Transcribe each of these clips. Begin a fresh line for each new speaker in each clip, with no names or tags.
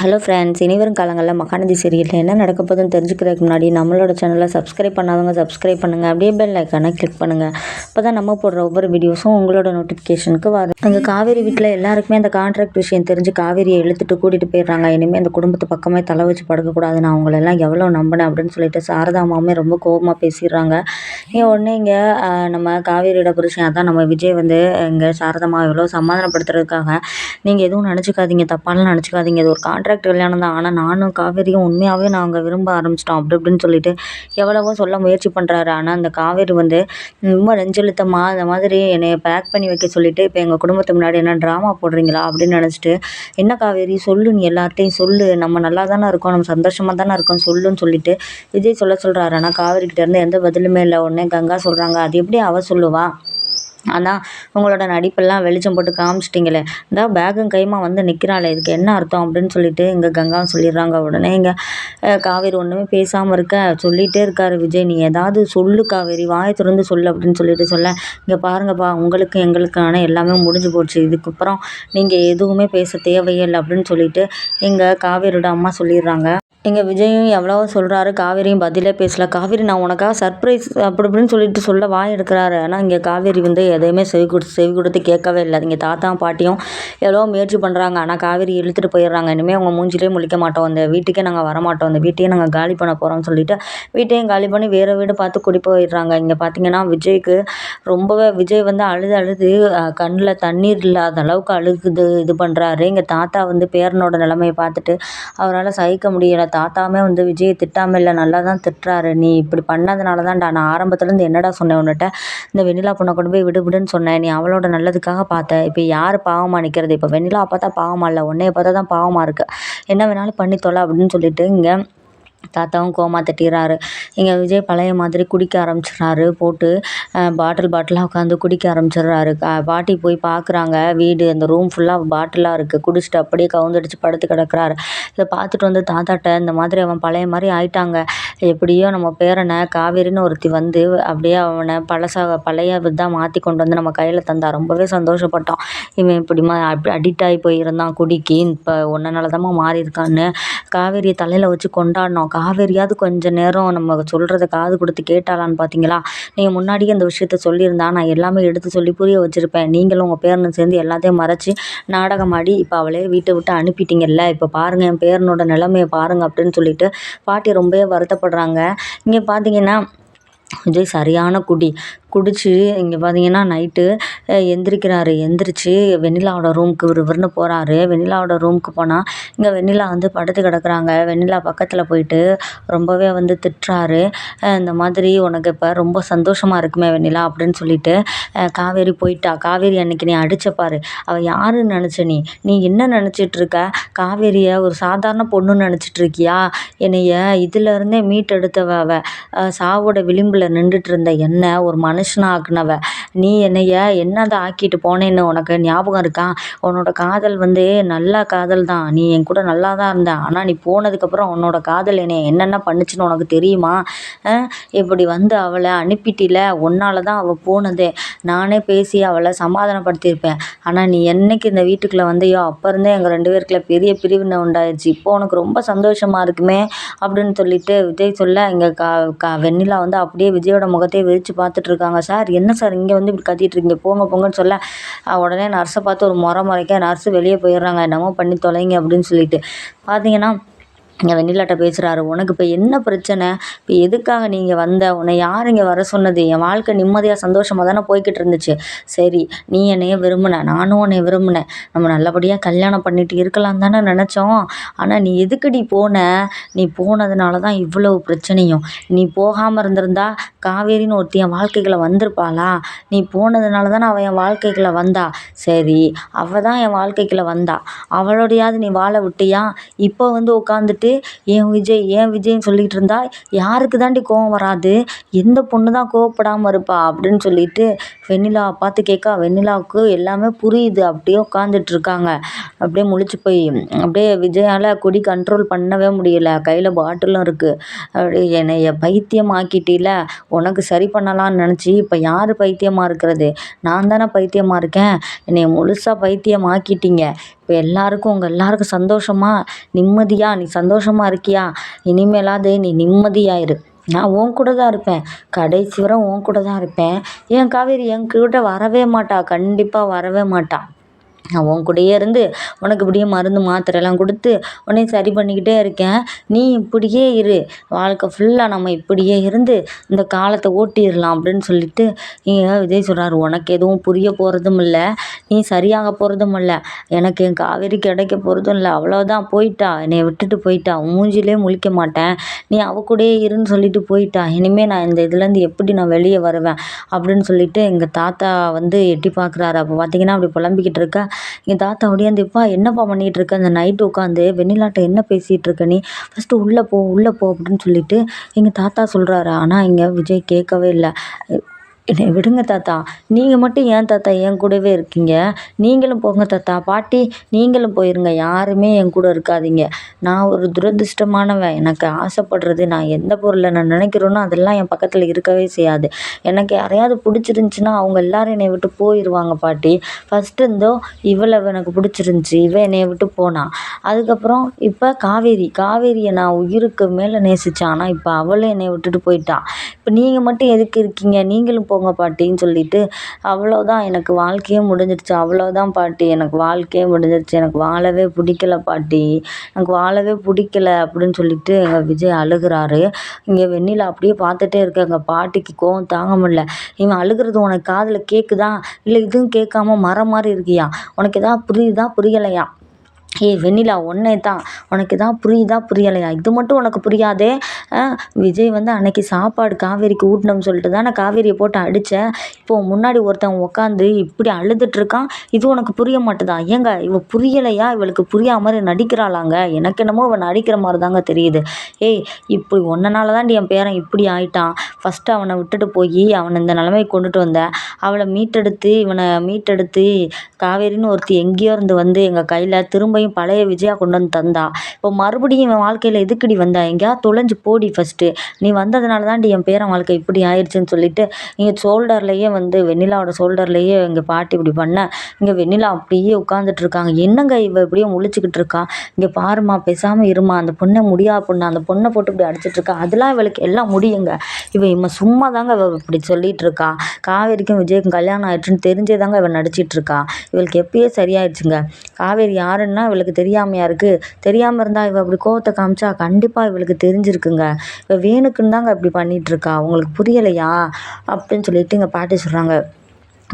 Hello friends இனிவரும் காலங்களில் மகாநதி சீரியலில் என்ன நடக்க போகுதுன்னு தெரிஞ்சுக்கிறதுக்கு முன்னாடி நம்மளோட சேனலை சப்ஸ்கிரைப் பண்ணாதவங்க சப்ஸ்கிரைப் பண்ணுங்கள் அப்படியே பெல் ஐக்கானை கிளிக் பண்ணுங்கள் அப்போ தான் நம்ம போடுற ஒவ்வொரு வீடியோஸும் உங்களோட நோட்டிஃபிகேஷனுக்கு வரும். அங்கே காவேரி வீட்டில் எல்லாருக்குமே அந்த கான்ட்ராக்ட் விஷயம் தெரிஞ்சு காவேரியை இழுத்துட்டு கூட்டிகிட்டு போயிடுறாங்க. இனிமேல் அந்த குடும்பத்து பக்கமே தலை வச்சு படுக்கக்கூடாது. நான் அவங்களெல்லாம் எவ்வளோ நம்பினேன் அப்படின்னு சொல்லிட்டு சாரதா அம்மாவுமே ரொம்ப கோபமாக பேசிடுறாங்க. ஏன் உடனே இங்கே நம்ம காவேரியோட புருஷன் அதான் நம்ம விஜய் வந்து இங்கே சாரதாமா எவ்வளோ சமாதானப்படுத்துறதுக்காக நீங்கள் எதுவும் நினச்சிக்காதீங்க. தப்பாலாம் நினச்சிக்காதீங்க. இது ஒரு கான்ட்ராக்ட் கான்ட்ராக்ட் கல்யாணம் தான். ஆனால் நானும் காவேரியும் உண்மையாகவே நாங்கள் விரும்ப ஆரம்பிச்சிட்டோம். அப்படி இப்படின்னு சொல்லிட்டு எவ்வளவோ சொல்ல முயற்சி பண்ணுறாரு ஆனால் அந்த காவேரி வந்து ரொம்ப நெஞ்செழுத்தமாக அந்த மாதிரி என்னை பேக் பண்ணி வைக்க சொல்லிவிட்டு இப்போ எங்கள் குடும்பத்து முன்னாடி என்ன ட்ராமா போடுறீங்களா? அப்படின்னு நினச்சிட்டு என்ன காவேரி சொல்லு நீ எல்லாத்தையும் சொல்லு. நம்ம நல்லா தானே இருக்கோம். நம்ம சந்தோஷமாக தானே இருக்கோம். சொல்லுன்னு சொல்லிட்டு விஜய் சொல்ல சொல்கிறாரு ஆனால் காவேரிக்கிட்டேருந்து எந்த பதிலுமே இல்லை. உடனே கங்கா சொல்கிறாங்க அது எப்படி அவள் சொல்லுவாள் ஆனால் உங்களோட நடிப்பெல்லாம் வெளிச்சம் போட்டு காமிச்சிட்டிங்களே. இந்த பேகும் கைமா வந்து நிற்கிறாளே இதுக்கு என்ன அர்த்தம் அப்படின்னு சொல்லிட்டு இங்கே கங்காவும் சொல்லிடுறாங்க உடனே. இங்கே காவேரி ஒன்றுமே பேசாமல் இருக்க சொல்லிகிட்டே இருக்கார் விஜய். நீ ஏதாவது சொல்லு காவேரி வாயை திறந்து சொல்லு அப்படின்னு சொல்லிட்டு சொல்ல. இங்கே பாருங்கப்பா உங்களுக்கு எங்களுக்கான எல்லாமே முடிஞ்சு போச்சு. இதுக்கப்புறம் நீங்கள் எதுவுமே பேச தேவையில்லை அப்படின்னு சொல்லிட்டு எங்கள் காவேரியோட அம்மா சொல்லிடுறாங்க. இங்கே விஜயும் எவ்வளவோ சொல்கிறாரு காவேரியும் பதிலே பேசல. காவேரி நான் உனக்காக சர்ப்ரைஸ் அப்படி இப்படின்னு சொல்லிட்டு சொல்ல வாய் எடுக்கிறாரு. ஆனால் இங்கே காவேரி வந்து எதையுமே செவி கொடுத்து செவி கொடுத்து கேட்கவே இல்லை. இங்கே தாத்தா பாட்டியும் எவ்வளோ முயற்சி பண்ணுறாங்க ஆனால் காவேரி இழுத்துட்டு போயிடுறாங்க. இனிமேல் அவங்க மூஞ்சிலே முழிக்க மாட்டோம். அந்த வீட்டுக்கே நாங்கள் வரமாட்டோம். அந்த வீட்டையே நாங்கள் காலி பண்ண போகிறோம்னு சொல்லிட்டு வீட்டையும் காலி பண்ணி வேறு வீடு பார்த்து குடி போயிடுறாங்க. இங்கே பார்த்தீங்கன்னா விஜய்க்கு ரொம்பவே விஜய் வந்து அழுது அழுது கண்ணில் தண்ணீர் இல்லாத அளவுக்கு அழுகுது இது பண்ணுறாரு இங்கே தாத்தா வந்து பேரனோட நிலைமையை பார்த்துட்டு அவரால் சகிக்க முடியலை. தாத்தாவுமே வந்து விஜயை திட்டாமல் இல்லை நல்லா தான் திட்டுறாரு. நீ இப்படி பண்ணதுனால தான்டா நான் ஆரம்பத்துலேருந்து என்னடா சொன்னேன் உன்னிட்ட இந்த வெண்ணிலா பொண்ணை கொண்டு போய் விடு விடுன்னு சொன்னேன். நீ அவளோட நல்லதுக்காக பார்த்த. இப்போ யார் பாவமாக நிற்கிறது இப்போ வெண்ணிலா பார்த்தா பாவமாக இல்லை உன்னைய பார்த்தா தான் பாவமாக இருக்குது என்ன வேணாலும் பண்ணி தொலை அப்படின்னு சொல்லிட்டு இங்கே தாத்தாவும் கோமா தட்டிடுறாரு இங்கே விஜய் பழைய மாதிரி குடிக்க ஆரம்பிச்சிடுறாரு. போட்டு பாட்டில் பாட்டிலாக உட்காந்து குடிக்க ஆரம்பிச்சிடுறாரு. பாட்டி போய் பார்க்குறாங்க வீடு அந்த ரூம் ஃபுல்லாக பாட்டிலாக இருக்குது குடிச்சிட்டு அப்படியே கவுந்தடிச்சு படுத்து கிடக்குறாரு. இதை பார்த்துட்டு வந்து தாத்தாட்ட இந்த மாதிரி அவன் பழைய மாதிரி ஆயிட்டாங்க. எப்படியோ நம்ம பேரனை காவேரின்னு ஒருத்தி வந்து அப்படியே அவனை பழசாக பழைய இதாக மாற்றி கொண்டு வந்து நம்ம கையில் தந்தா ரொம்பவே சந்தோஷப்பட்டோம் இவன் இப்படிமா அப்படி அடிக்ட் ஆகி போயிருந்தான் குடிக்கு. இப்போ ஒன்றனால தான் மாறி இருக்கான்னு காவேரியை தலையில் வச்சு கொண்டாடினோம் காவேரியாவது கொஞ்சம் நேரம் நம்ம சொல்கிறத காது கொடுத்து கேட்டாளான்னு பார்த்தீங்களா நீங்கள் முன்னாடியே அந்த விஷயத்த சொல்லியிருந்தா நான் எல்லாமே எடுத்து சொல்லி புரிய வச்சுருப்பேன். நீங்களும் உங்கள் பேரனும் சேர்ந்து எல்லாத்தையும் மறைச்சி நாடகமாடி இப்போ அவளே வீட்டை விட்டு அனுப்பிட்டீங்கல்ல? இப்போ பாருங்கள் என் பேரனோட நிலைமையை பாருங்கள் அப்படின்னு சொல்லிட்டு பாட்டி ரொம்பவே வருத்தப்படுறாங்க. இங்கே பார்த்தீங்கன்னா விஜய் சரியான குடி. குடித்து இங்கே பார்த்தீங்கன்னா நைட்டு எந்திரிக்கிறாரு. எந்திரிச்சு வெண்ணிலாவோட ரூமுக்கு விறுவிறுன்னு போகிறாரு வெண்ணிலாவோட ரூமுக்கு போனால் இங்கே வெண்ணிலா வந்து படுத்து கிடக்குறாங்க. வெண்ணிலா பக்கத்தில் போயிட்டு ரொம்பவே வந்து திட்டுறாரு. இந்த மாதிரி உனக்கு இப்போ ரொம்ப சந்தோஷமாக இருக்குமே வெண்ணிலா அப்படின்னு சொல்லிட்டு காவேரி போயிட்டா. காவேரி அன்னைக்கு நீ அடிச்சப்பார் அவள் யாருன்னு நினச்ச நீ? நீ என்ன நினச்சிட்டு இருக்க? காவேரியை ஒரு சாதாரண பொண்ணுன்னு நினச்சிட்டு இருக்கியா? என்னைய இதுலேருந்தே மீட்டெடுத்தவ அவள் சாவோட விளிம்பில் நின்றுட்டு இருந்த என்ன? ஒரு மன மனுஷனாக்குனவ. நீ என்னைய என்னதான் ஆக்கிட்டு போனேன்னு உனக்கு ஞாபகம் இருக்கா? உன்னோட காதல் வந்து நல்ல காதல் தான் நீ என் கூட நல்லா தான் இருந்த? ஆனால் நீ போனதுக்கப்புறம் உன்னோட காதல் என்னை என்னென்ன பண்ணுச்சுன்னு உனக்கு தெரியுமா? இப்படி வந்து அவளை அனுப்பிட்டில உன்னால தான் அவள் போனதே. நானே பேசி அவளை சமாதானப்படுத்தியிருப்பேன். ஆனால் நீ என்னைக்கு இந்த வீட்டுக்குள்ளே வந்தையோ அப்போ இருந்தே எங்கள் ரெண்டு பேருக்குள்ள பெரிய பிரிவினை உண்டாயிடுச்சு இப்போ உனக்கு ரொம்ப சந்தோஷமாக இருக்குமே அப்படின்னு சொல்லிட்டு விஜய் சொல்ல இங்கே கா கா வெண்ணிலா வந்து அப்படியே விஜயோட முகத்தையே விரித்து பார்த்துட்ருக்கா இருக்காங்க சார் என்ன சார் இங்கே வந்து இப்படி கத்திட்டு இருக்கீங்க? போங்க போங்கன்னு சொல்ல உடனே நர்ஸை பார்த்து ஒரு முறை முறைக்க நர்ஸு வெளியே போயிடுறாங்க. என்னமோ பண்ணி தொலைங்க அப்படின்னு சொல்லிட்டு. பார்த்தீங்கன்னா இங்கே வெண்ணிலாட்ட பேசுகிறாரு உனக்கு இப்போ என்ன பிரச்சனை? இப்போ எதுக்காக நீங்கள் வந்த? உன்னை யார் இங்கே வர சொன்னது? என் வாழ்க்கை நிம்மதியாக சந்தோஷமாக தானே போய்கிட்டு இருந்துச்சு. சரி நீ என்னைய விரும்பின நானும் உன்னை விரும்பினேன். நம்ம நல்லபடியாக கல்யாணம் பண்ணிட்டு இருக்கலாம் தானே நினச்சோம். ஆனால் நீ எதுக்குடி போன? நீ போனதுனால தான் இவ்வளவு பிரச்சனையும். நீ போகாமல் இருந்திருந்தா காவேரின்னு ஒருத்தி என் வாழ்க்கைக்குள்ள வந்திருப்பாளா? நீ போனதுனால தானே அவள் என் வாழ்க்கைகளை வந்தா? சரி அவள் தான் என் வாழ்க்கைக்குள்ள வந்தா. அவளோடையாவது நீ வாழ விட்டியா? இப்போ வந்து உட்காந்துட்டு பார்த்து என் விஜய் ஏன் விஜய்னு சொல்லிக்கிட்டு இருந்தால் யாருக்கு தாண்டி கோவம் வராது? எந்த பொண்ணு தான் கோவப்படாமல் இருப்பா? அப்படின்னு சொல்லிட்டு வெண்ணிலாவை பார்த்து கேட்க வெண்ணிலாவுக்கு எல்லாமே புரியுது. அப்படியே உட்காந்துட்ருக்காங்க அப்படியே முழிச்சு போய் அப்படியே விஜயால் கொடி கண்ட்ரோல் பண்ணவே முடியல. கையில் பாட்டிலும் இருக்குது அப்படியே என்னைய பைத்தியம் ஆக்கிட்டில உனக்கு சரி பண்ணலான்னு நினச்சி இப்போ யார் பைத்தியமாக இருக்கிறது? நான் தானே பைத்தியமாக இருக்கேன். என்னை முழுசாக பைத்தியம் ஆக்கிட்டீங்க இப்போ எல்லாருக்கும் உங்கள் எல்லாருக்கும் சந்தோஷமா நிம்மதியா நீ சந்தோஷமா இருக்கியா? இனிமேலாவது நீ நிம்மதியாக இரு. நான் உன் கூட தான் இருப்பேன். கடைசி வரை உன் கூட தான் இருப்பேன். என் காவேரி என்கிட்ட வரவே மாட்டாள் கண்டிப்பாக வரவே மாட்டாள் நான் உன் கூடயே இருந்து உனக்கு இப்படியே மருந்து மாத்திரைலாம் கொடுத்து உன்னை சரி பண்ணிக்கிட்டே இருக்கேன். நீ இப்படியே இரு. வாழ்க்கை ஃபுல்லாக நம்ம இப்படியே இருந்து இந்த காலத்தை ஓட்டிடலாம் அப்படின்னு சொல்லிட்டு இங்கே விஜய் சொல்கிறாரு உனக்கு எதுவும் புரிய போகிறதும் இல்லை. நீ சரியாக போகிறதும் இல்லை. எனக்கு என் காவேரி கிடைக்க போகிறதும் இல்லை. அவ்வளோதான் போயிட்டா. என்னை விட்டுட்டு போயிட்டா. மூஞ்சிலே முழிக்க மாட்டேன். நீ அவ கூடயே இருன்னு சொல்லிட்டு போயிட்டா. இனிமேல் நான் இந்த இதுலேருந்து எப்படி நான் வெளியே வருவேன் அப்படின்னு சொல்லிட்டு எங்கள் தாத்தா வந்து எட்டி பார்க்குறாரு அப்போ பார்த்தீங்கன்னா அப்படி புலம்பிக்கிட்டு இருக்கா என் தாத்தா ஒடியாந்து "எப்பா என்னப்பா பண்ணிகிட்டு இருக்க அந்த நைட்டு உட்காந்து வெண்ணிலாட்ட என்ன பேசிகிட்டு இருக்க நீ? ஃபஸ்ட்டு உள்ளே போ உள்ளே போ அப்படின்னு சொல்லிட்டு எங்கள் தாத்தா சொல்கிறாரு ஆனால் இங்கே விஜய் கேட்கவே இல்லை. என்னை விடுங்க தாத்தா. நீங்கள் மட்டும் ஏன் தாத்தா என் கூடவே இருக்கீங்க? நீங்களும் போங்க தாத்தா. பாட்டி நீங்களும் போயிருங்க. யாருமே என் கூட இருக்காதீங்க. நான் ஒரு துரதிர்ஷ்டமானவன். எனக்கு ஆசைப்படுறது நான் எந்த பொருளை நான் நினைக்கிறேனோ அதெல்லாம் என் பக்கத்தில் இருக்கவே செய்யாது. எனக்கு யாரையாவது பிடிச்சிருந்துச்சின்னா அவங்க எல்லாரும் என்னை விட்டு போயிடுவாங்க பாட்டி. ஃபஸ்ட்டு இருந்தோ இவளை எனக்கு பிடிச்சிருந்துச்சி. இவன் என்னை விட்டு போனா. அதுக்கப்புறம் இப்போ காவேரி. காவேரியை நான் உயிருக்கு மேலே நேசித்தேன் ஆனால் இப்போ அவளும் என்னை விட்டுட்டு போயிட்டா. இப்போ நீங்கள் மட்டும் எதுக்கு இருக்கீங்க? நீங்களும் போ போங்க பாட்டின்னு சொல்லிட்டு அவ்வளோதான் எனக்கு வாழ்க்கையே முடிஞ்சிடுச்சு. அவ்வளோதான் பாட்டி. எனக்கு வாழ்க்கையே முடிஞ்சிடுச்சு. எனக்கு வாழவே பிடிக்கல பாட்டி. எனக்கு வாழவே பிடிக்கல அப்படின்னு சொல்லிட்டு எங்கள் விஜய் அழுகுறாரு. இங்கே வெண்ணிலா அப்படியே பார்த்துட்டே இருக்க. எங்கள் பாட்டிக்கு கோவம் தாங்க முடியல. இவன் அழுகிறது உனக்கு காதில் கேட்குதா இல்லை இதுவும் கேட்காம மரம் மாதிரி இருக்கியா? உனக்கு எதாவது புரியுதா? புரியலையா? ஏய் வெண்ணிலா ஒன்றே தான் உனக்கு தான் புரியுதா புரியலையா? இது மட்டும் உனக்கு புரியாதே? விஜய் வந்து அன்னைக்கு சாப்பாடு காவேரிக்கு ஊட்டினோம்னு சொல்லிட்டு தான் நான் காவேரியை போட்டு அடித்தேன் இப்போது முன்னாடி ஒருத்தன் உட்காந்து இப்படி அழுதுட்ருக்கான் இது உனக்கு புரிய மாட்டுதா? ஏங்க இவள் புரியலையா? இவளுக்கு புரியாத மாதிரி நடிக்கிறாளாங்க. எனக்கு என்னமோ இவள் நடிக்கிற மாதிரி தாங்க தெரியுது. ஏய் இப்படி ஒன்றனால தான் என் பேரன் இப்படி ஆயிட்டான். ஃபஸ்ட்டு அவனை விட்டுட்டு போய் அவனை இந்த நிலமையை கொண்டுட்டு வந்தேன் அவளை மீட்டெடுத்து இவனை மீட்டெடுத்து காவேரின்னு ஒருத்தி எங்கேயோ இருந்து வந்து எங்கள் கையில் திரும்பியும் பழைய விஜயா கொண்டு வந்து தந்தா. இப்போ மறுபடியும் இவன் வாழ்க்கையில் எதுக்குடி வந்தா? எங்கேயா தொலைஞ்சு போடி ஃபஸ்ட்டு நீ வந்ததுனால தான்டி என் பேரன் வாழ்க்கை இப்படி ஆயிடுச்சுன்னு சொல்லிட்டு இங்கே ஷோல்டர்லேயே வந்து வெண்ணிலாவோட ஷோல்டர்லேயே எங்கள் பாட்டி இப்படி பண்ண. இங்கே வெண்ணிலா அப்படியே உட்காந்துட்டு இருக்காங்க. என்னங்க இவ இப்படியே முழிச்சுக்கிட்டு இருக்கா? இங்கே பாருமா பேசாமல் இருமா அந்த பொண்ணை முடியா பொண்ணு? அந்த பொண்ணை போட்டு இப்படி அடிச்சிட்டு இருக்கா? அதெல்லாம் இவளுக்கு எல்லாம் முடியுங்க. இவ இவன் சும்மா தாங்க இவ இப்படி சொல்லிட்டு இருக்கா. காவேரிக்கும் விஜய்க்கும் கல்யாணம் ஆயிடுச்சுன்னு தெரிஞ்சே தாங்க இவன் நடிச்சிட்டு இவளுக்கு எப்பயே சரியாயிடுச்சுங்க. காவேரி யாருன்னா இவளுக்கு தெரியாமையா இருக்குது தெரியாமல் இருந்தால் இவள் அப்படி கோவத்தை காமிச்சா கண்டிப்பாக இவளுக்கு தெரிஞ்சிருக்குங்க. இவள் வேணுக்குன்னு தாங்க இப்படி பண்ணிகிட்ருக்கா உங்களுக்கு புரியலையா? அப்படின்னு சொல்லிட்டு எங்கள் பாட்டி சொல்கிறாங்க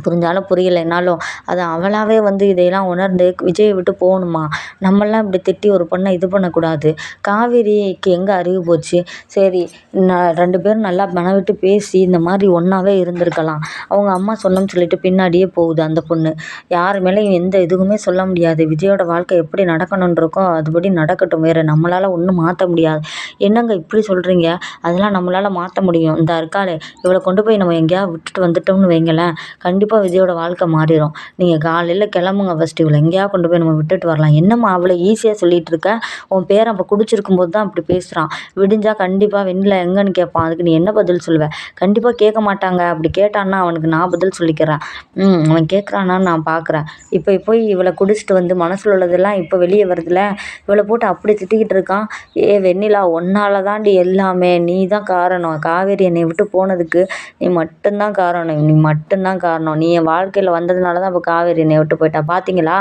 புரிஞ்சாலும் புரியலைனாலும் அது அவளாகவே வந்து இதையெல்லாம் உணர்ந்து விஜயை விட்டு போகணுமா? நம்மளாம் இப்படி திட்டி ஒரு பொண்ணை இது பண்ணக்கூடாது. காவேரிக்கு எங்கே அறிவு போச்சு? சரி நான் ரெண்டு பேரும் நல்லா மனம் விட்டு பேசி இந்த மாதிரி ஒன்றாவே இருந்திருக்கலாம். அவங்க அம்மா சொன்னோம்னு சொல்லிட்டு பின்னாடியே போகுது அந்த பொண்ணு. யார் மேலேயும் எந்த இதுவுமே சொல்ல முடியாது. விஜயோட வாழ்க்கை எப்படி நடக்கணும்னு இருக்கோ அதுபடி நடக்கட்டும் வேறு. நம்மளால் ஒன்றும் மாற்ற முடியாது. என்னங்க இப்படி சொல்கிறீங்க அதெல்லாம் நம்மளால் மாற்ற முடியும். இந்த இருக்காளே. இவளை கொண்டு போய் நம்ம எங்கேயாவது விட்டுட்டு வந்துட்டோம்னு வைங்களேன். கண்டிப்பாக கண்டிப்பாக விஜயோட வாழ்க்கை மாறிடும் நீங்கள் காலையில் கிளம்புங்க ஃபஸ்ட்டு இவளை எங்கேயா கொண்டு போய் நம்ம விட்டுட்டு வரலாம். என்னம்மா அவ்வளோ ஈஸியாக சொல்லிகிட்டு இருக்க? உன் பேரை அப்போ குடிச்சிருக்கும் போது தான் அப்படி பேசுகிறான் விடிஞ்சால் கண்டிப்பாக வெண்ணில் எங்கேன்னு கேட்பான். அதுக்கு நீ என்ன பதில் சொல்லுவேன் கண்டிப்பாக கேட்க மாட்டாங்க. அப்படி கேட்டான்னா அவனுக்கு நான் பதில் சொல்லிக்கிறேன். ம் அவன் கேட்குறானான்னு நான் பார்க்குறேன் இப்போ போய் இவளை குடிச்சிட்டு வந்து மனசில் உள்ளதெல்லாம் இப்போ வெளியே வரதில்ல இவளை போட்டு அப்படி திட்டிக்கிட்டு இருக்கான். ஏ வெண்ணிலா ஒன்னால தாண்டி எல்லாமே நீ தான் காரணம். காவேரி என்னை விட்டு போனதுக்கு நீ மட்டும்தான் காரணம். நீ மட்டும்தான் காரணம். நீ என் வாழ்க்கையில் வந்ததுனால தான் இப்போ காவேரி என்னை விட்டு போயிட்டா. பார்த்தீங்களா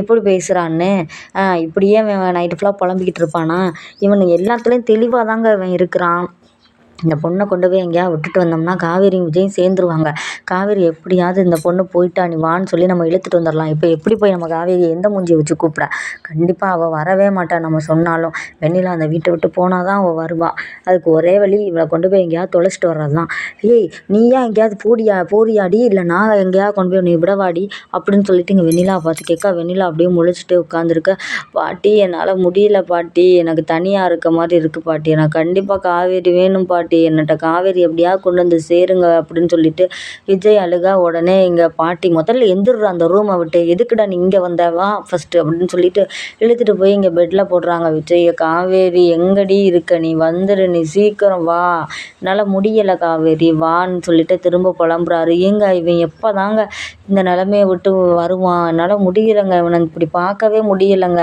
எப்படி பேசுகிறான்னு இப்படியே இவன் நைட்டு ஃபுல்லாக புலம்பிக்கிட்டு இருப்பானா? இவன் எல்லாத்துலேயும் தெளிவாக தாங்க இவன் இருக்கிறான். இந்த பொண்ணை கொண்டு போய் எங்கேயாவது விட்டுட்டு வந்தோம்னா காவேரியும் விஜயும் சேர்ந்துருவாங்க. காவேரி எப்படியாவது இந்த பொண்ணு போயிட்டா நீ வான்னு சொல்லி நம்ம இழுத்துட்டு வந்துடலாம் இப்போ எப்படி போய் நம்ம காவேரியை எந்த மூஞ்சியை வச்சு கூப்பிட? கண்டிப்பாக அவள் வரவே மாட்டாள் நம்ம சொன்னாலும். வெண்ணிலா அந்த வீட்டை விட்டு போனால் தான் அவள் வருவாள் அதுக்கு ஒரே வழி இவளை கொண்டு போய் எங்கேயாவது தொலைச்சிட்டு வர்றது தான் ஏய் நீயா எங்கேயாவது போடியா போறியாடி? இல்லை நான் எங்கேயாவது கொண்டு போய் நீ விடவாடி? அப்படின்னு சொல்லிட்டு இங்கே வெண்ணிலாவை பார்த்து கேட்க. வெண்ணிலா அப்படியே முழிச்சிட்டு உட்காந்துருக்க பாட்டி என்னால் முடியல பாட்டி. எனக்கு தனியாக இருக்க மாதிரி இருக்குது பாட்டி. எனக்கு கண்டிப்பாக காவேரி வேணும் பாட்டி. பாட்டி என்னட்ட காவேரி எப்படியா கொண்டு வந்து சேருங்க அப்படின்னு சொல்லிட்டு விஜய் அழுகா உடனே எங்கள் பாட்டி முதல்ல எந்திர்ற அந்த ரூமை விட்டு. எதுக்குடா நீ இங்கே வந்த? வா ஃபஸ்ட்டு அப்படின்னு சொல்லிட்டு இழுத்துட்டு போய் இங்கே பெட்டில் போடுறாங்க விஜய். காவேரி எங்கடி இருக்க? நீ வந்துடு நீ சீக்கிரம் வா. என்னால் முடியலை காவேரி வான்னு சொல்லிட்டு திரும்ப புலம்புறாரு. ஏங்க இவன் எப்போ தாங்க இந்த நிலமைய விட்டு வருவான்? என்னால் முடியலைங்க. இவனை இப்படி பார்க்கவே முடியலைங்க.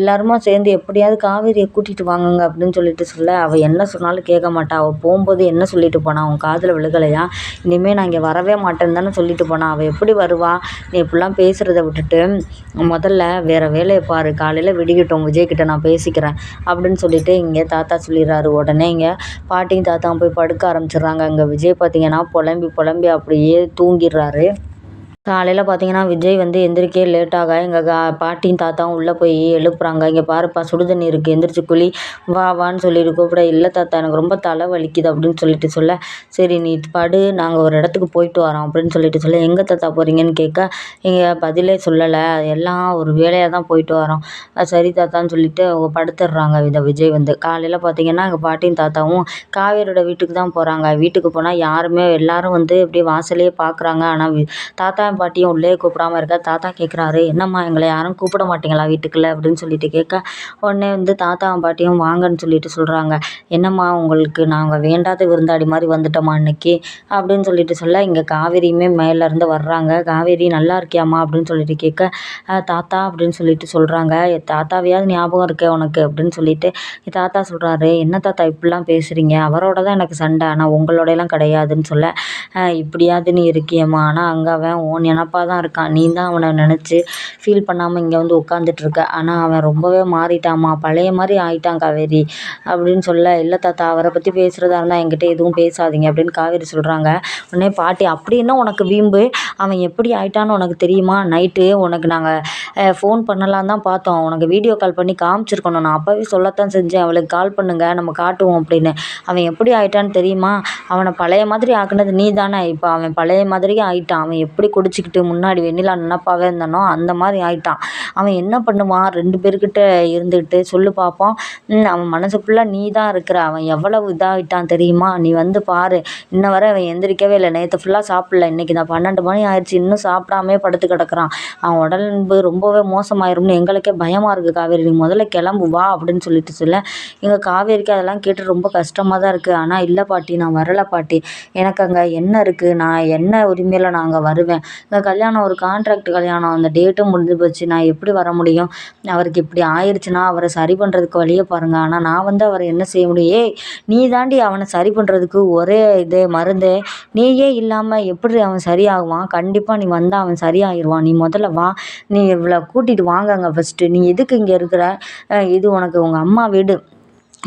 எல்லாருமா சேர்ந்து எப்படியாவது காவேரியை கூட்டிகிட்டு வாங்குங்க அப்படின்னு சொல்லிட்டு சொல்ல அவள் என்ன சொன்னாலும் கேட்க மாட்டா. அவள் போகும்போது என்ன சொல்லிட்டு போனா? அவன் காதில் விழுகலையா? இனிமேல் நான் இங்கே வரவே மாட்டேன்னு தானே சொல்லிட்டு போனான் அவள் எப்படி வருவா? நீ இப்படிலாம் பேசுகிறத விட்டுட்டு முதல்ல வேறு வேலையை பாரு. காலையில் விடிக்கட்டும் விஜய்கிட்ட நான் பேசிக்கிறேன் அப்படின்னு சொல்லிட்டு இங்கே தாத்தா சொல்லிடுறாரு. உடனே இங்கே பாட்டியும் தாத்தாவும் போய் படுக்க ஆரம்பிச்சிடுறாங்க. இங்கே விஜய் பார்த்தீங்கன்னா புலம்பி புலம்பி அப்படியே தூங்கிடுறாரு. காலையில் பார்த்தீங்கன்னா விஜய் வந்து எந்திரிக்கே லேட்டாக எங்கள் கா பாட்டியும் தாத்தாவும் உள்ளே போய் எழுப்புறாங்க. இங்கே பாருப்பா சுடுதண்ணி இருக்குது எந்திரிச்சு குழி வா வான்னு சொல்லிட்டு கூப்பிட இல்லை தாத்தா எனக்கு ரொம்ப தலை வலிக்குது அப்படின்னு சொல்லிட்டு சொல்ல சரி நீ படு. நாங்கள் ஒரு இடத்துக்கு போயிட்டு வரோம் அப்படின்னு சொல்லிட்டு சொல்ல எங்கே தாத்தா போகிறீங்கன்னு கேட்க இங்கே பதிலே சொல்லலை. எல்லாம் ஒரு வேலையாக தான் போயிட்டு வரோம். சரி தாத்தான்னு சொல்லிட்டு அவங்க படுத்துடுறாங்க. இந்த விஜய் வந்து காலையில் பார்த்தீங்கன்னா எங்கள் பாட்டியும் தாத்தாவும் காவேரியோட வீட்டுக்கு தான் போகிறாங்க வீட்டுக்கு போனால் யாருமே எல்லாரும் வந்து அப்படியே வாசலையே பார்க்குறாங்க ஆனால் தாத்தா பாட்டியும் உள்ளே கூப்பிடாம இருக்க. தாத்தா கேட்குறாரு என்னம்மா எங்களை யாரும் கூப்பிட மாட்டீங்களா வீட்டுக்குள்ளே? அப்படின்னு சொல்லிட்டு கேட்க உடனே வந்து தாத்தாவும் பாட்டியும் வாங்கன்னு சொல்லிட்டு சொல்கிறாங்க என்னம்மா உங்களுக்கு நாங்கள் வேண்டாத விருந்தாடி மாதிரி வந்துட்டோம்மா இன்னைக்கு அப்படின்னு சொல்லிட்டு சொல்ல இங்கே காவேரியுமே மேலேருந்து வர்றாங்க. காவேரி நல்லா இருக்கியாம்மா? அப்படின்னு சொல்லிட்டு கேட்க தாத்தா அப்படின்னு சொல்லிட்டு சொல்கிறாங்க தாத்தாவையாவது ஞாபகம் இருக்கே உனக்கு அப்படின்னு சொல்லிட்டு தாத்தா சொல்கிறாரு என்ன தாத்தா இப்படிலாம் பேசுகிறீங்க அவரோட தான் எனக்கு சண்டை. ஆனால் உங்களோடையெல்லாம் கிடையாதுன்னு சொல்ல இப்படியாவது நீ இருக்கியம்மா. ஆனால் அங்கே அவன் உன் நினப்பாக தான் இருக்கான். நீ தான் அவனை நினச்சி ஃபீல் பண்ணாமல் இங்கே வந்து உட்காந்துட்ருக்க ஆனால் அவன் ரொம்பவே மாறிட்டாம்மா. பழைய மாதிரி ஆயிட்டான் காவேரி அப்படின்னு சொல்ல இல்லை தாத்தா அவரை பற்றி பேசுகிறதா இருந்தால் என்கிட்ட எதுவும் பேசாதீங்க அப்படின்னு காவேரி சொல்கிறாங்க உடனே பாட்டி அப்படின்னா உனக்கு வீம்பு? அவன் எப்படி ஆயிட்டான்னு உனக்கு தெரியுமா? நைட்டு உனக்கு நாங்கள் ஃபோன் பண்ணலாம் தான் பார்த்தோம். உனக்கு வீடியோ கால் பண்ணி காமிச்சிருக்கணும். நான் அப்போவே சொல்லத்தான் செஞ்சேன். அவளுக்கு கால் பண்ணுங்கள் நம்ம காட்டுவோம் அப்படின்னு. அவன் எப்படி ஆயிட்டான்னு தெரியுமா? அவனை பழைய மாதிரி ஆக்குனது நீ தான். இப்போ அவன் பழைய மாதிரியே ஆயிட்டான். அவன் எப்படி குடிச்சிக்கிட்டு முன்னாடி வெண்ணிலா நினப்பாவே இருந்தானோ அந்த மாதிரி ஆயிட்டான். அவன் என்ன பண்ணுவான்? ரெண்டு பேர்கிட்ட இருந்துக்கிட்டு சொல்லு பார்ப்போம் அவன் மனசு ஃபுல்லாக நீ தான் இருக்கிற. அவன் எவ்வளவு இதாகிட்டான் தெரியுமா? நீ வந்து பாரு. இன்ன வரை அவன் எந்திரிக்கவே இல்லை. நேற்று ஃபுல்லாக சாப்பிடல. இன்றைக்கி நான் பன்னெண்டு மணி ஆயிடுச்சு. இன்னும் சாப்பிடாமே படுத்து கிடக்குறான். அவன் உடம்பு ரொம்பவே மோசமாயிரும்னு எங்களுக்கே பயமாக இருக்குது காவேரி. நீ முதல்ல கிளம்பு வா அப்படின்னு சொல்லிட்டு சொல்ல. எங்கள் காவேரிக்கு அதெல்லாம் கேட்டு ரொம்ப கஷ்டமாக தான் இருக்குது ஆனால் இல்லை பாட்டி நான் வரலை பாட்டி. எனக்கு அங்கே என்ன என்ன இருக்குது நான் என்ன உரிமையில் நான் அங்கே வருவேன்? இந்த கல்யாணம் ஒரு கான்ட்ராக்ட் கல்யாணம் அந்த டேட்டும் முடிஞ்சு போச்சு. நான் எப்படி வர முடியும்? அவருக்கு இப்படி ஆயிடுச்சுன்னா அவரை சரி பண்ணுறதுக்கு வழியை பாருங்கள் ஆனால் நான் வந்து அவரை என்ன செய்ய முடியும்? ஏய் நீ தாண்டி அவனை சரி பண்ணுறதுக்கு ஒரே இது மருந்து. நீயே இல்லாமல் எப்படி அவன் சரியாகுவான்? கண்டிப்பாக நீ வந்தால் அவன் சரியாகிடுவான் நீ முதல்ல வா. நீ இவ்வளோ கூட்டிகிட்டு வாங்கங்க ஃபஸ்ட்டு நீ எதுக்கு இங்கே இருக்கிற? இது உனக்கு உங்கள் அம்மா வீடு.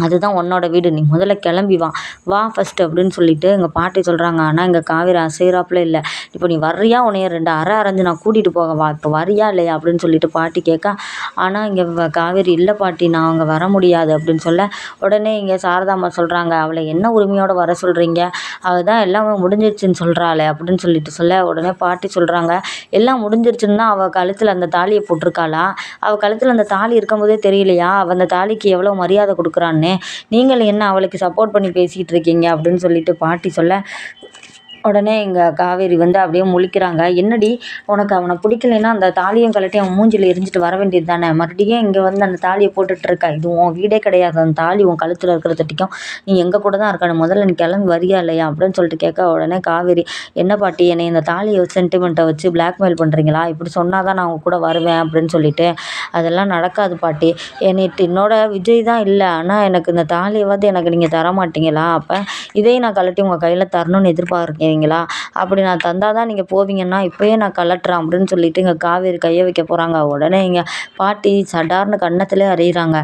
அதுதான் உன்னோட வீடு. நீ முதல்ல கிளம்பி வா. வா ஃபஸ்ட்டு அப்படின்னு சொல்லிட்டு எங்கள் பாட்டி சொல்கிறாங்க ஆனால் எங்கள் காவேரி அசைகிறாப்புல இல்லை. இப்போ நீ வர்றியா உன்னைய ரெண்டு அரை அரைஞ்சு நான் கூட்டிகிட்டு போக வா. இப்போ வரியா இல்லையா அப்படின்னு சொல்லிட்டு பாட்டி கேட்க ஆனால் இங்கே காவேரி இல்லை பாட்டி. நான் அங்கே வர முடியாது அப்படின்னு சொல்ல உடனே இங்கே சாரதாம்மா சொல்கிறாங்க அவளை என்ன உரிமையோடு வர சொல்கிறீங்க அவள் தான் எல்லாமே முடிஞ்சிருச்சுன்னு சொல்கிறாளே அப்படின்னு சொல்லிட்டு சொல்ல உடனே பாட்டி சொல்கிறாங்க எல்லாம் முடிஞ்சிருச்சுன்னு தான் அவள் கழுத்தில் அந்த தாலியை போட்டிருக்காளா? அவள் கழுத்தில் அந்த தாலி இருக்கும்போதே தெரியலையா? அவள் அந்த தாலிக்கு எவ்வளோ மரியாதை கொடுக்குறான்னு? நீங்கள் என்ன அவளுக்கு சப்போர்ட் பண்ணி பேசிகிட்டு இருக்கீங்க? அப்படின்னு சொல்லிட்டு பாட்டி சொல்ல உடனே எங்கள் காவேரி வந்து அப்படியே முழிக்கிறாங்க. என்னடி உனக்கு அவனை பிடிக்கலைன்னா அந்த தாலியும் கழட்டி அவன் மூஞ்சில் எரிஞ்சிட்டு வர வேண்டியது தானே? மறுபடியும் இங்கே வந்து அந்த தாலியை போட்டுட்டு இருக்க? இது உன் வீடே கிடையாது. அந்த தாலி உன் கழுத்தில் இருக்கிற தட்டிக்கும். நீ எங்கள் கூட தான் இருக்கணும் முதல்ல நீ கிளம்பி வரியா இல்லையா? அப்படின்னு சொல்லிட்டு கேட்க உடனே காவேரி என்ன பாட்டி என்னை இந்த தாலியை சென்டிமெண்ட்டை வச்சு பிளாக்மெயில் பண்ணுறீங்களா இப்படி சொன்னால் தான் நான் அவங்க கூட வருவேன் அப்படின்னு சொல்லிட்டு அதெல்லாம் நடக்காது பாட்டி. என்னிட்டு என்னோட விஜய் தான் இல்லை. ஆனால் எனக்கு இந்த தாலியை எனக்கு நீங்கள் தர மாட்டீங்களா அப்போ இதையும் நான் கழட்டி உங்கள் கையில் தரணும்னு எதிர்பார்க்கீங்க தருவீங்களா அப்படி நான் தந்தால் தான் நீங்கள் போவீங்கன்னா இப்போயே நான் கலட்டுறேன் அப்படின்னு சொல்லிட்டு இங்கே காவேரி கையை வைக்க போகிறாங்க உடனே இங்கே பாட்டி சடார்னு கன்னத்திலே அறியிறாங்க.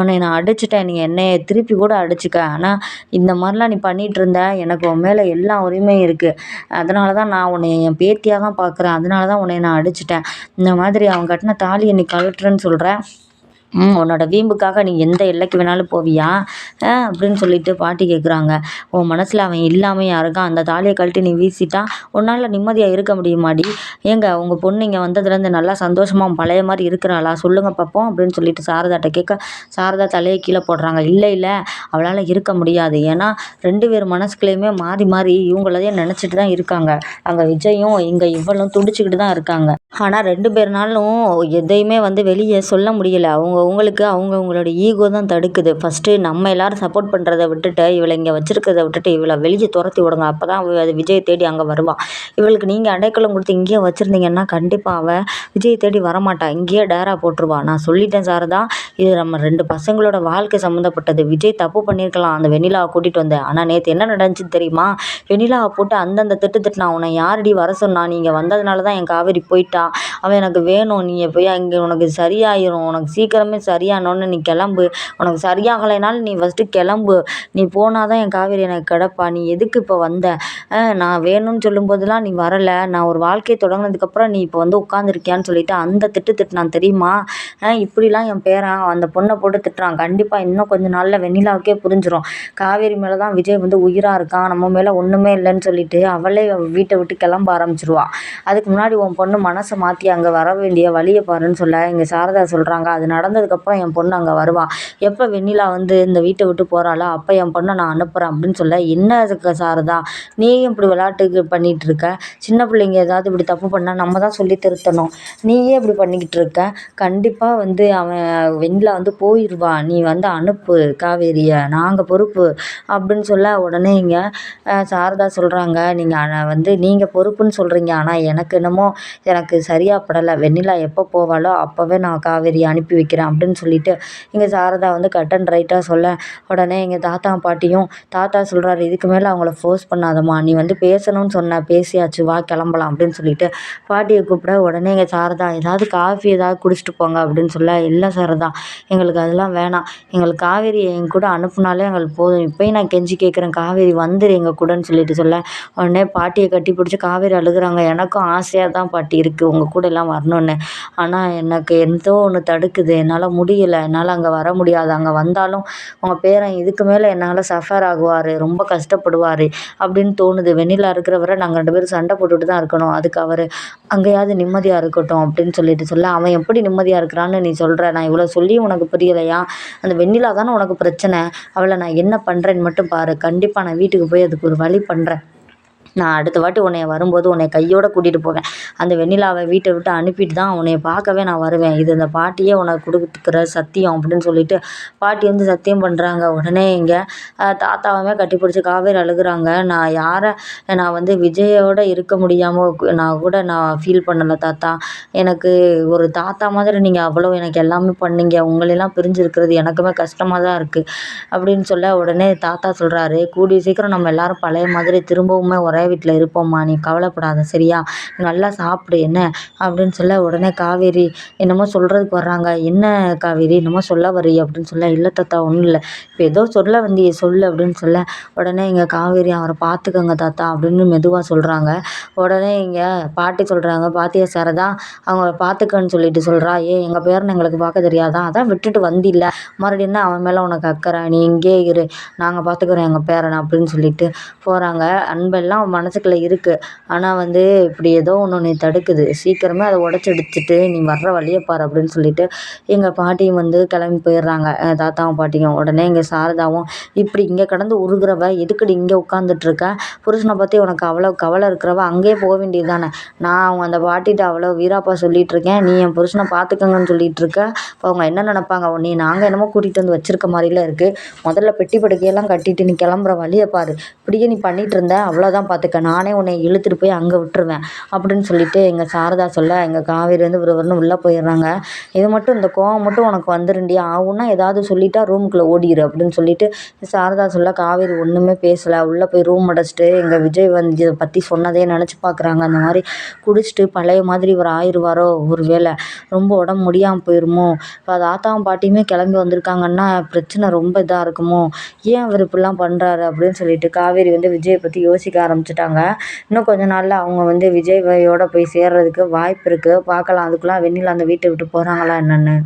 உன்னை நான் அடிச்சிட்டேன். நீ என்னைய திருப்பி கூட அடிச்சுக்க. ஆனால் இந்த மாதிரிலாம் நீ பண்ணிகிட்டு இருந்த எனக்கு உன் மேலே எல்லா உரிமையும் இருக்குது அதனால தான் நான் உன்னை என் பேத்தியாக தான் பார்க்குறேன் அதனால தான் உன்னை நான் அடிச்சிட்டேன். இந்த மாதிரி அவன் கட்டின தாலியை நீ கழட்டுறேன்னு சொல்கிறேன் ம் உன்னோட வீம்புக்காக நீ எந்த எல்லைக்கு வேணாலும் போவியா? ஆ அப்படின்னு சொல்லிட்டு பாட்டி கேட்குறாங்க உன் மனசில் அவன் இல்லாமையாக இருக்கான். அந்த தாலியை கழட்டி நீ வீசிட்டா உன்னால் நிம்மதியாக இருக்க முடியுமாடி? ஏங்க உங்கள் பொண்ணு இங்கே வந்ததுலேருந்து நல்லா சந்தோஷமாக பழைய மாதிரி இருக்கிறாளா? சொல்லுங்கள் பார்ப்போம் அப்படின்னு சொல்லிட்டு சாரதாட்ட கேட்க சாரதா தலையை கீழே போடுறாங்க. இல்லை இல்லை அவளால் இருக்க முடியாது. ஏன்னா ரெண்டு பேர் மனசுக்குள்ளேயுமே மாறி மாறி இவங்களதையே நினச்சிட்டு தான் இருக்காங்க. அங்கே விஜயும் இங்கே இவளும் துடிச்சிக்கிட்டு தான் இருக்காங்க. ஆனால் ரெண்டு பேர்னாலும் எதையுமே வந்து வெளியே சொல்ல முடியலை. அவங்க அவங்கவுங்களுக்கு அவங்கவுங்களோட ஈகோ தான் தடுக்குது. ஃபஸ்ட்டு நம்ம எல்லோரும் சப்போர்ட் பண்ணுறத விட்டுட்டு இவளை இங்கே வச்சுருக்கிறத விட்டுட்டு இவளை வெளியே துரத்தி விடுங்க. அப்போ தான் அது விஜயை தேடி அங்கே வருவாள் இவளுக்கு நீங்கள் அடைக்கலம் கொடுத்து இங்கேயே வச்சுருந்தீங்கன்னா கண்டிப்பாக அவள் விஜயை தேடி வரமாட்டா. இங்கேயே டேரா போட்டுருவா. நான் சொல்லிட்டேன் சார் தான் இது நம்ம ரெண்டு பசங்களோட வாழ்க்கை சம்மந்தப்பட்டது விஜய் தப்பு பண்ணியிருக்கலாம். அந்த வெண்ணிலாவை கூட்டிகிட்டு வந்தேன். ஆனால் நேற்று என்ன நடந்துச்சு தெரியுமா? வெண்ணிலாவை போட்டு அந்தந்த திட்டு திட்டுனா உன்னை யாரடி வர சொன்னா? நீங்கள் வந்ததுனால தான் என் காவேரி போயிட்டா. அவன் எனக்கு வேணும். நீ போய் அங்கே உனக்கு சரியாயிரும். உனக்கு சீக்கிரமே சரியானோடனே நீ கிளம்பு. உனக்கு சரியாகலைனாலும் நீ ஃபஸ்ட்டு கிளம்பு. நீ போனால் தான் என் காவேரி எனக்கு கிடப்பா. நீ எதுக்கு இப்போ வந்த? நான் வேணும்னு சொல்லும்போதெல்லாம் நீ வரலை. நான் ஒரு வாழ்க்கையை தொடங்கினதுக்கப்புறம் நீ இப்போ வந்து உட்காந்துருக்கியான்னு சொல்லிட்டு அந்த திட்டு திட்டினான் தெரியுமா? இப்படிலாம் என் பேரன் அந்த பொண்ணை போட்டு திட்டுறான். கண்டிப்பாக இன்னும் கொஞ்ச நாளில் வெண்ணிலாவுக்கே புரிஞ்சிடும் காவேரி மேலே தான் விஜய் வந்து உயிராக இருக்கான். நம்ம மேலே ஒன்றுமே இல்லைன்னு சொல்லிட்டு அவளே வீட்டை விட்டு கிளம்ப ஆரம்பிச்சிருவா. அதுக்கு முன்னாடி உன் பொண்ணு மனசை மாற்றி அங்கே வர வேண்டிய வழியை பாருன்னு சொல்ல. இங்கே சாரதா சொல்கிறாங்க அது வந்ததுக்கப்புறம் என் பொண்ணு அங்கே வருவாள் எப்போ வெண்ணிலா வந்து இந்த வீட்டை விட்டு போகிறாளோ அப்போ என் பொண்ணை நான் அனுப்புகிறேன் அப்படின்னு சொல்ல என்ன அதுக்கு சாரதா? நீயும் இப்படி விளையாட்டுக்கு பண்ணிகிட்டு இருக்க? சின்ன பிள்ளைங்க ஏதாவது இப்படி தப்பு பண்ணால் நம்ம தான் சொல்லி திருத்தணும். நீயே இப்படி பண்ணிக்கிட்டு இருக்க. கண்டிப்பாக வந்து அவன் வெண்ணிலா வந்து போயிடுவா நீ வந்து அனுப்பு காவேரியை. நாங்கள் பொறுப்பு. அப்படின்னு சொல்ல உடனே இங்கே சாரதா சொல்கிறாங்க நீங்கள் வந்து நீங்கள் பொறுப்புன்னு சொல்கிறீங்க ஆனால் எனக்கு என்னமோ எனக்கு சரியாக படலை. வெண்ணிலா எப்போ போவாளோ அப்போவே நான் காவேரியை அனுப்பி வைக்கிறேன். அப்படின்னு சொல்லிட்டு இங்கே சாரதா வந்து கட் அண்ட் ரைட்டாக சொல்ல உடனே எங்கள் தாத்தா பாட்டியும் தாத்தா சொல்கிறாரு இதுக்கு மேலே அவங்கள ஃபோர்ஸ் பண்ணாதம்மா நீ வந்து பேசணும்னு சொன்ன பேசியாச்சு வா கிளம்பலாம் அப்படின்னு சொல்லிட்டு பாட்டியை கூப்பிட உடனே எங்கள் சாரதா ஏதாவது காஃபி ஏதாவது குடிச்சிட்டு போங்க அப்படின்னு சொல்ல இல்லை சாரதா எங்களுக்கு அதெல்லாம் வேணாம் எங்களுக்கு காவேரி என் கூட அனுப்புனாலே எங்களுக்கு போதும் இப்போயும் நான் கெஞ்சி கேட்குறேன் காவேரி வந்துரு எங்கள் கூடன்னு சொல்லிட்டு சொல்ல உடனே பாட்டியை கட்டி பிடிச்சி காவேரி அழுகுறாங்க எனக்கும் ஆசையாக தான் பாட்டி இருக்குது உங்கள் கூட எல்லாம் வரணுன்னு ஆனால் எனக்கு எந்தோ ஒன்று தடுக்குது என்னால் முடியலை என்னால் அங்கே வர முடியாது. அங்கே வந்தாலும் உங்கள் பேரன் இதுக்கு மேலே என்னால் சஃபர் ஆகுவார் ரொம்ப கஷ்டப்படுவார் அப்படின்னு தோணுது. வெண்ணிலா இருக்கிற வரை நாங்கள் ரெண்டு பேரும் சண்டை போட்டுட்டு தான் இருக்கணும். அதுக்கு அவர் அங்கேயாவது நிம்மதியாக இருக்கட்டும் அப்படின்னு சொல்லிட்டு சொல்ல அவன் எப்படி நிம்மதியாக இருக்கிறான்னு நீ சொல்கிற நான் இவ்வளோ சொல்லி உனக்கு புரியலையா? அந்த வெண்ணிலா தானே உனக்கு பிரச்சனை. அவளை நான் என்ன பண்ணுறேன்னு மட்டும் பாரு. கண்டிப்பாக நான் வீட்டுக்கு போய் அதுக்கு ஒரு வழி பண்ணுறேன் நான் அடுத்த வாட்டி உன்னைய வரும்போது உன்னை கையோடு கூட்டிகிட்டு போவேன். அந்த வெண்ணிலாவை வீட்டை விட்டு அனுப்பிட்டு தான் உன்னைய பார்க்கவே நான் வருவேன். இது இந்த பாட்டியே உனக்கு கொடுக்குற சத்தியம் அப்படின்னு சொல்லிட்டு பாட்டி வந்து சத்தியம் பண்ணுறாங்க உடனே இங்கே தாத்தாவுமே கட்டி பிடிச்சி காவேரி அழுகுறாங்க. நான் யாரை நான் வந்து விஜயோட இருக்க முடியாமல் நான் கூட நான் ஃபீல் பண்ணலை தாத்தா. எனக்கு ஒரு தாத்தா மாதிரி நீங்கள் அவ்வளோ எனக்கு எல்லாமே பண்ணீங்க. உங்களெல்லாம் பிரிஞ்சிருக்கிறது எனக்குமே கஷ்டமாக தான் இருக்குது அப்படின்னு சொல்ல உடனே தாத்தா சொல்கிறாரு கூடிய சீக்கிரம் நம்ம எல்லோரும் பழைய மாதிரி திரும்பவுமே ஒரே ஒரே வீட்டில் இருப்போம்மா நீ கவலைப்படாத சரியா? நல்லா சாப்பிடு என்ன? அப்படின்னு சொல்ல உடனே காவேரி என்னமோ சொல்கிறதுக்கு வர்றாங்க. என்ன காவேரி என்னமோ சொல்ல வரி அப்படின்னு சொல்ல இல்லை தாத்தா ஒன்றும் இல்லை. இப்போ ஏதோ சொல்ல வந்தியே சொல்லு அப்படின்னு சொல்ல உடனே இங்கே காவேரி அவரை பார்த்துக்கோங்க தாத்தா அப்படின்னு மெதுவாக சொல்கிறாங்க உடனே இங்கே பாட்டி சொல்கிறாங்க பாத்தியா சாரதா அவங்கள பார்த்துக்கன்னு சொல்லிட்டு சொல்கிறா ஏ எங்கள் பேரனை எங்களுக்கு பார்க்க தெரியாதா? அதான் விட்டுட்டு வந்தில்ல. மறுபடியும் என்ன அவன் மேலே உனக்கு அக்கறை? நீ இங்கே இரு நாங்கள் பார்த்துக்குறோம் எங்கள் பேரனை அப்படின்னு சொல்லிட்டு போகிறாங்க அன்பெல்லாம் மனசுக்குள்ளே இருக்குது ஆனால் வந்து இப்படி ஏதோ ஒன்று உன்னை தடுக்குது. சீக்கிரமே அதை உடச்சி எடுத்துட்டு நீ வர்ற வழியை பார் அப்படின்னு சொல்லிட்டு எங்கள் பாட்டியும் வந்து கிளம்பி போயிடுறாங்க. தாத்தாவும் பாட்டியும். உடனே எங்கள் சாரதாவும் இப்படி இங்கே கடந்து உருகுறவ எதுக்குடி இங்கே உட்காந்துட்ருக்க புருஷனை பற்றி உனக்கு அவ்வளோ கவலை இருக்கிறவ அங்கேயே போக வேண்டியது தானே நான் அவங்க அந்த பாட்டிகிட்ட அவ்வளோ வீராப்பா சொல்லிகிட்ருக்கேன் நீ என் புருஷனை பார்த்துக்கங்கன்னு சொல்லிகிட்டு இருக்க. இப்போ அவங்க என்ன நினப்பாங்க? நீ நாங்கள் என்னமோ கூட்டிகிட்டு வந்து வச்சுருக்க மாதிரிலாம் இருக்குது முதல்ல பெட்டி படுக்கையெல்லாம் கட்டிட்டு நீ கிளம்புற வழியை பாரு. இப்படியே நீ பண்ணிகிட்டு இருந்த அவ்வளோதான் பார்த்துக்க. நானே உன்னை இழுத்துட்டு போய் அங்கே விட்டுருவேன் அப்படின்னு சொல்லிட்டு எங்கள் சாரதா சொல்ல எங்கள் காவேரி வந்து விறுவிறுன்னு உள்ளே போயிடுறாங்க. இது மட்டும் இந்த கோவம் மட்டும் உனக்கு வந்துருண்டி ஆகும்னா ஏதாவது சொல்லிட்டா ரூமுக்குள்ளே ஓடிடு அப்படின்னு சொல்லிட்டு சாரதா சொல்ல காவேரி ஒன்றுமே பேசலை. உள்ளே போய் ரூம் அடைச்சிட்டு எங்கள் விஜய் வந்து இதை பற்றி சொன்னதே நினச்சி பார்க்குறாங்க அந்த மாதிரி குடிச்சிட்டு பழைய மாதிரி இவர் ஆயிடுவாரோ ஒரு வேளை ரொம்ப உடம்பு முடியாமல் போயிருமோ? இப்போ தாத்தாவும் பாட்டியுமே கிளம்பி வந்திருக்காங்கன்னா பிரச்சனை ரொம்ப இதாக இருக்குமோ? ஏன் அவர் இப்படிலாம் பண்ணுறாரு அப்படின்னு சொல்லிட்டு காவேரி வந்து விஜயை பற்றி யோசிக்க ஆரம்பிச்சிட்டாங்க இன்னும் கொஞ்ச நாளில் அவங்க வந்து விஜய் போய் சேர்றதுக்கு வாய்ப்பு இருக்குது பார்க்கலாம். அதுக்குள்ளே வெண்ணிலா அந்த வீட்டை விட்டு போகிறாங்களா என்னென்னு.